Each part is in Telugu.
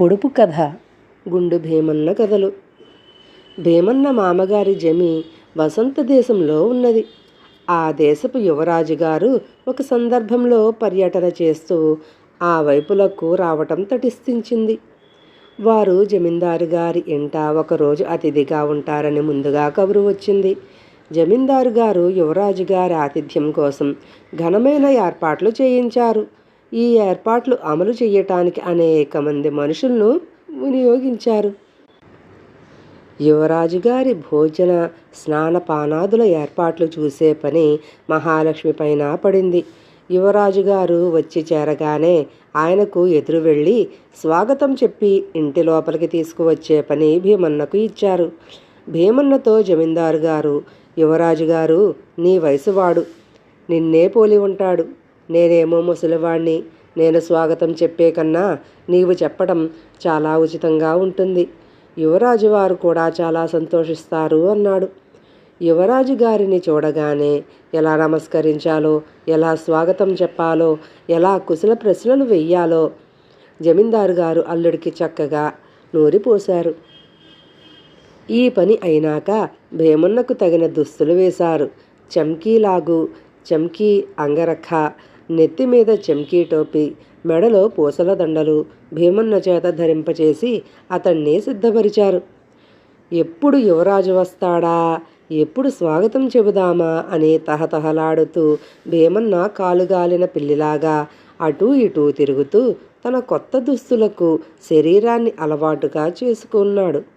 పొడుపు కథ గుండు భీమన్న కథలు. భీమన్న మామగారి జమి వసంత దేశంలో ఉన్నది. ఆ దేశపు యువరాజు గారు ఒక సందర్భంలో పర్యటన చేస్తూ ఆ వైపులకు రావటం తటిస్థించింది. వారు జమీందారు గారి ఇంట ఒకరోజు అతిథిగా ఉంటారని ముందుగా కబురు వచ్చింది. జమీందారు గారు యువరాజు గారి ఆతిథ్యం కోసం ఘనమైన ఏర్పాట్లు చేయించారు. ఈ ఏర్పాట్లు అమలు చేయటానికి అనేక మంది మనుషులను వినియోగించారు. యువరాజు గారి భోజన స్నానపానాదుల ఏర్పాట్లు చూసే పని మహాలక్ష్మి పైన పడింది. యువరాజు గారు వచ్చి చేరగానే ఆయనకు ఎదురు వెళ్ళి స్వాగతం చెప్పి ఇంటి లోపలికి తీసుకువచ్చే పని భీమన్నకు ఇచ్చారు. భీమన్నతో జమీందారు గారు యువరాజు గారు నీ వయసువాడు. నిన్నే పోలి ఉంటాడు. నేనేమో ముసలివాణ్ణి నేను స్వాగతం చెప్పే కన్నా నీవు చెప్పడం చాలా ఉచితంగా ఉంటుంది. యువరాజు వారు కూడా చాలా సంతోషిస్తారు అన్నాడు. యువరాజు గారిని చూడగానే ఎలా నమస్కరించాలో ఎలా స్వాగతం చెప్పాలో ఎలా కుశల ప్రశ్నలు వెయ్యాలో జమీందారు గారు అల్లుడికి చక్కగా నూరిపోశారు. ఈ పని అయినాక భీమున్నకు తగిన దుస్తులు వేశారు. చమ్కీలాగు చమ్కీ అంగరఖ నెత్తి మీద చెంకీ టోపీ మెడలో పూసల దండలు భీమన్న చేత ధరింపచేసి అతన్ని సిద్ధపరిచారు. ఎప్పుడు యువరాజు వస్తాడా? ఎప్పుడు స్వాగతం చెబుదామా? అని తహతహలాడుతూ భీమన్న కాలుగాలిన పిల్లిలాగా అటూ ఇటూ తిరుగుతూ తన కొత్త దుస్తులకు శరీరాన్ని అలవాటుగా చేసుకున్నాడు.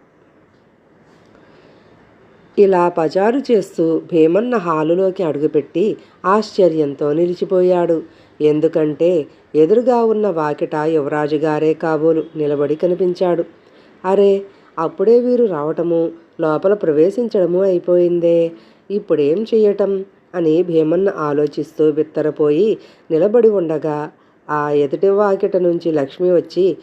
ఇలా పజారు చేస్తూ భీమన్న హాలులోకి అడుగుపెట్టి ఆశ్చర్యంతో నిలిచిపోయాడు. ఎందుకంటే ఎదురుగా ఉన్న వాకిట యువరాజు గారే కాబోలు నిలబడి కనిపించాడు. అరే అప్పుడే వీరు రావటము లోపల ప్రవేశించడము అయిపోయిందే. ఇప్పుడేం చెయ్యటం? అని భీమన్న ఆలోచిస్తూ బిత్తరపోయి నిలబడి ఉండగా ఆ ఎదుటి వాకిట నుంచి లక్ష్మి వచ్చి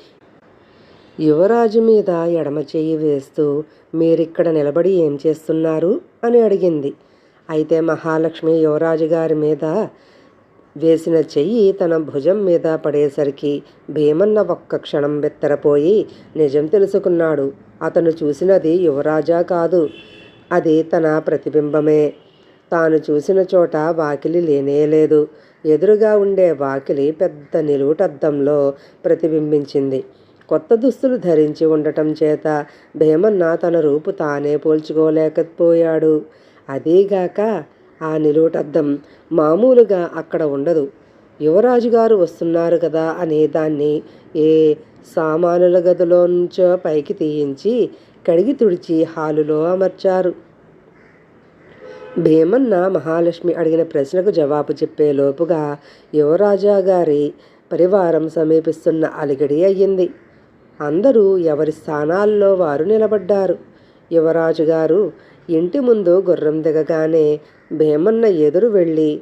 యువరాజు మీద ఎడమ చెయ్యి వేస్తూ మీరిక్కడ నిలబడి ఏం చేస్తున్నారు? అని అడిగింది. అయితే మహాలక్ష్మి యువరాజు గారి మీద వేసిన చెయ్యి తన భుజం మీద పడేసరికి భీమన్న ఒక్క క్షణం బెత్తరపోయి నిజం తెలుసుకున్నాడు. అతను చూసినది యువరాజా కాదు. అది తన ప్రతిబింబమే. తాను చూసిన చోట వాకిలి లేనేలేదు ఎదురుగా ఉండే వాకిలి పెద్ద నిలువుటద్దంలో ప్రతిబింబించింది. కొత్త దుస్తులు ధరించి ఉండటం చేత భీమన్న తన రూపు తానే పోల్చుకోలేకపోయాడు. అదీగాక ఆ నిలువుటద్దం మామూలుగా అక్కడ ఉండదు. యువరాజుగారు వస్తున్నారు కదా అనే దాన్ని ఏ సామానుల గదిలో నుంచో పైకి తీయించి కడిగి తుడిచి హాలులో అమర్చారు. భీమన్న మహాలక్ష్మి అడిగిన ప్రశ్నకు జవాబు చెప్పే లోపుగా యువరాజా గారి పరివారం సమీపిస్తున్న అలిగడి అయ్యింది. అందరూ ఎవరి స్థానాల్లో వారు నిలబడ్డారు. యువరాజు గారు ఇంటి ముందు గుర్రం దిగగానే భీమన్న ఎదురు వెళ్ళి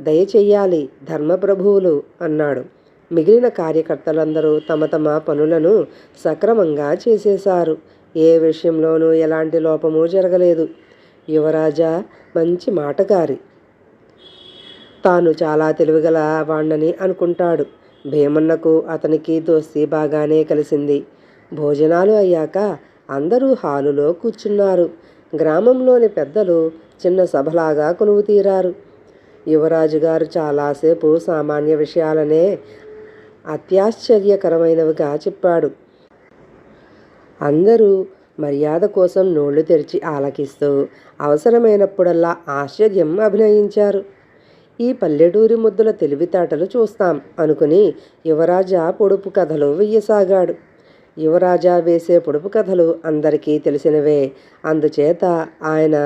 దయచెయ్యాలి ధర్మప్రభువులు అన్నాడు. మిగిలిన కార్యకర్తలందరూ తమ తమ పనులను సక్రమంగా చేసేశారు. ఏ విషయంలోనూ ఎలాంటి లోపము జరగలేదు. యువరాజా మంచి మాటగారి. తాను చాలా తెలివిగల వాణ్ణని అనుకుంటాడు. భీమన్నకు అతనికి దోస్తీ బాగానే కలిసింది. భోజనాలు అయ్యాక అందరూ హాలులో కూర్చున్నారు. గ్రామంలోని పెద్దలు చిన్న సభలాగా కొలువు తీరారు. యువరాజు గారు చాలాసేపు సామాన్య విషయాలనే అత్యాశ్చర్యకరమైనవిగా చెప్పాడు. అందరూ మర్యాద కోసం నోళ్ళు తెరిచి ఆలకిస్తూ అవసరమైనప్పుడల్లా ఆశ్చర్యం అభినయించారు. ఈ పల్లెటూరి ముద్దుల తెలివితేటలు చూస్తాం అనుకుని యువరాజా పొడుపు కథలు వెయ్యసాగాడు. యువరాజా వేసే పొడుపు కథలు అందరికీ తెలిసినవే. అందుచేత ఆయన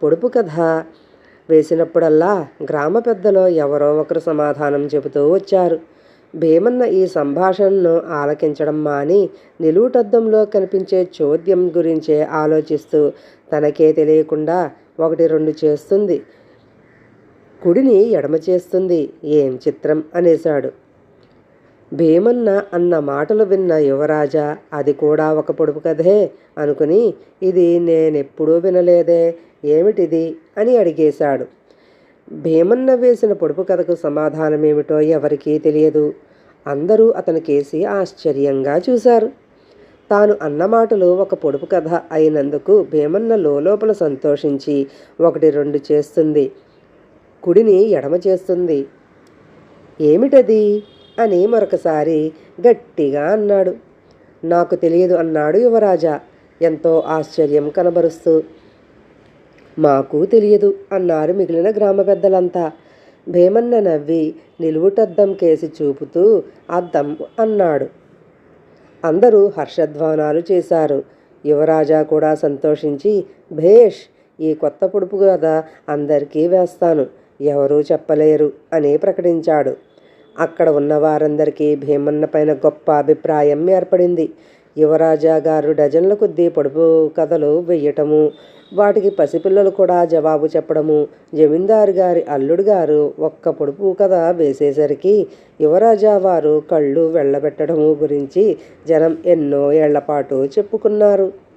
పొడుపు కథ వేసినప్పుడల్లా గ్రామ పెద్దలో ఎవరో ఒకరు సమాధానం చెబుతూ వచ్చారు. భీమన్న ఈ సంభాషణను ఆలకించడం మాని నిలువుటద్దంలో కనిపించే చోద్యం గురించే ఆలోచిస్తూ తనకే తెలియకుండా ఒకటి రెండు చేస్తుంది. కుడిని ఎడమ చేస్తుంది. ఏం చిత్రం? అనేశాడు. భీమన్న అన్న మాటలు విన్న యువరాజా అది కూడా ఒక పొడుపు కథే అనుకుని ఇది నేనెప్పుడూ వినలేదే ఏమిటిది? అని అడిగేశాడు. భీమన్న వేసిన పొడుపు కథకు సమాధానమేమిటో ఎవరికీ తెలియదు. అందరూ అతనికేసి ఆశ్చర్యంగా చూశారు. తాను అన్న మాటలు ఒక పొడుపు కథ అయినందుకు భీమన్న లోపల సంతోషించి ఒకటి రెండు చేస్తుంది. కుడిని ఎడమ చేస్తుంది. ఏమిటది? అని మరొకసారి గట్టిగా అన్నాడు. నాకు తెలియదు అన్నాడు యువరాజా. ఎంతో ఆశ్చర్యం కనబరుస్తూ. మాకు తెలియదు అన్నారు మిగిలిన గ్రామ పెద్దలంతా. భీమన్న నవ్వి నిలువుటద్దం కేసి చూపుతూ అద్దం అన్నాడు. అందరూ హర్షధ్వానాలు చేశారు. యువరాజా కూడా సంతోషించి భేష్ ఈ కొత్త పొడుపు కథ అందరికీ వేస్తాను. ఎవరూ చెప్పలేరు అని ప్రకటించాడు. అక్కడ ఉన్న వారందరికీ భీమన్న పైన గొప్ప అభిప్రాయం ఏర్పడింది. యువరాజా గారు డజన్ల కొద్దీ పొడుపు కథలు వెయ్యటము వాటికి పసిపిల్లలు కూడా జవాబు చెప్పడము జమీందారు గారి అల్లుడు గారు ఒక్క పొడుపు కథ వేసేసరికి యువరాజా వారు కళ్ళు వెళ్ళబెట్టడము గురించి జనం ఎన్నో ఏళ్ళపాటు చెప్పుకున్నారు.